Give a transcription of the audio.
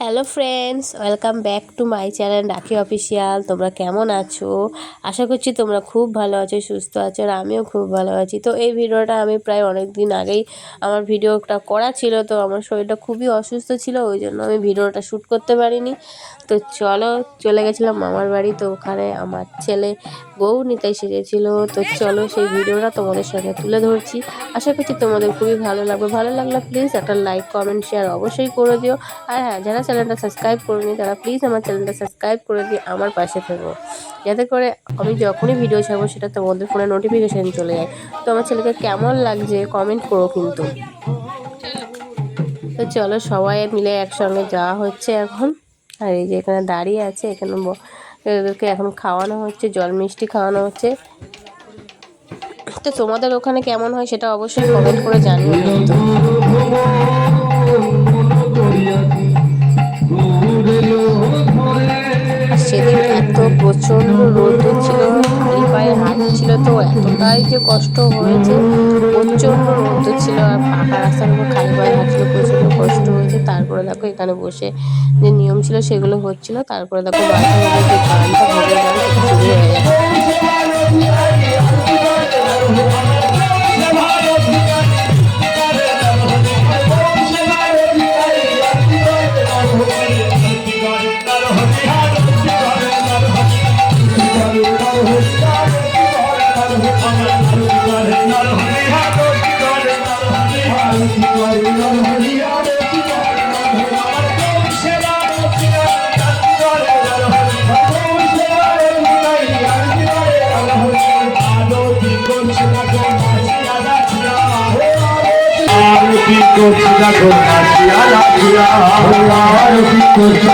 Hello friends welcome back to my channel Rakhi official তোমরা কেমন আছো? আশা করছি তোমরা খুব ভালো আছো, সুস্থ আছো, আর আমিও খুব ভালো আছি। তো এই ভিডিওটা আমি প্রায় অনেক দিন আগেই আমার ভিডিওটা করা ছিল, তো আমার শরীরটা খুবই অসুস্থ ছিল, ওই জন্য আমি ভিডিওটা শ্যুট করতে পারিনি। তো চলো, চলে গেছিলাম মামার বাড়ি, তো ওখানে আমার ছেলে বউ নিতে সেজেছিল তো চলো সেই ভিডিওটা তোমাদের সাথে তুলে ধরছি। আশা করছি তোমাদের খুবই ভালো লাগবে। ভালো লাগলে প্লিজ একটা লাইক কমেন্ট শেয়ার অবশ্যই করে দিও। আর হ্যাঁ যারা চ্যানেলটা সাবস্ক্রাইব করনি, তারা প্লিজ আমার চ্যানেলটা সাবস্ক্রাইব করে দিয়ে আমার পাশে থাকব যাতে করে আমি যখনই ভিডিও ছাড়বো, সেটা তোমাদের ফোনে নোটিফিকেশান চলে যায়। তো আমার ছেলেকে কেমন লাগছে কমেন্ট করো কিন্তু। তো চলো সবাই মিলে একসঙ্গে যাওয়া হচ্ছে এখন। আর এই যে এখানে দাঁড়িয়ে আছে, এখানে এদেরকে এখন খাওয়ানো হচ্ছে, জল মিষ্টি খাওয়ানো হচ্ছে। তো তোমাদের ওখানে কেমন হয় সেটা অবশ্যই কমেন্ট করে কিন্তু। প্রচণ্ড রোদ ছিল খালি পায়ে হাঁটছিল তো, এতটাই যে কষ্ট হয়েছে, প্রচণ্ড রোদ ছিল, আর পাকা রাস্তার উপর খালি পায়ে হাঁটছিল প্রচণ্ড কষ্ট হয়েছে। তারপরে দেখো এখানে বসে যে নিয়ম ছিল, সেগুলো হচ্ছিল। তারপরে দেখো বাচ্চা যে গানটা ভোগের গান শুরু হয়ে গেছে আরতি করছি দেখো নাচিয়া আরতি করছি?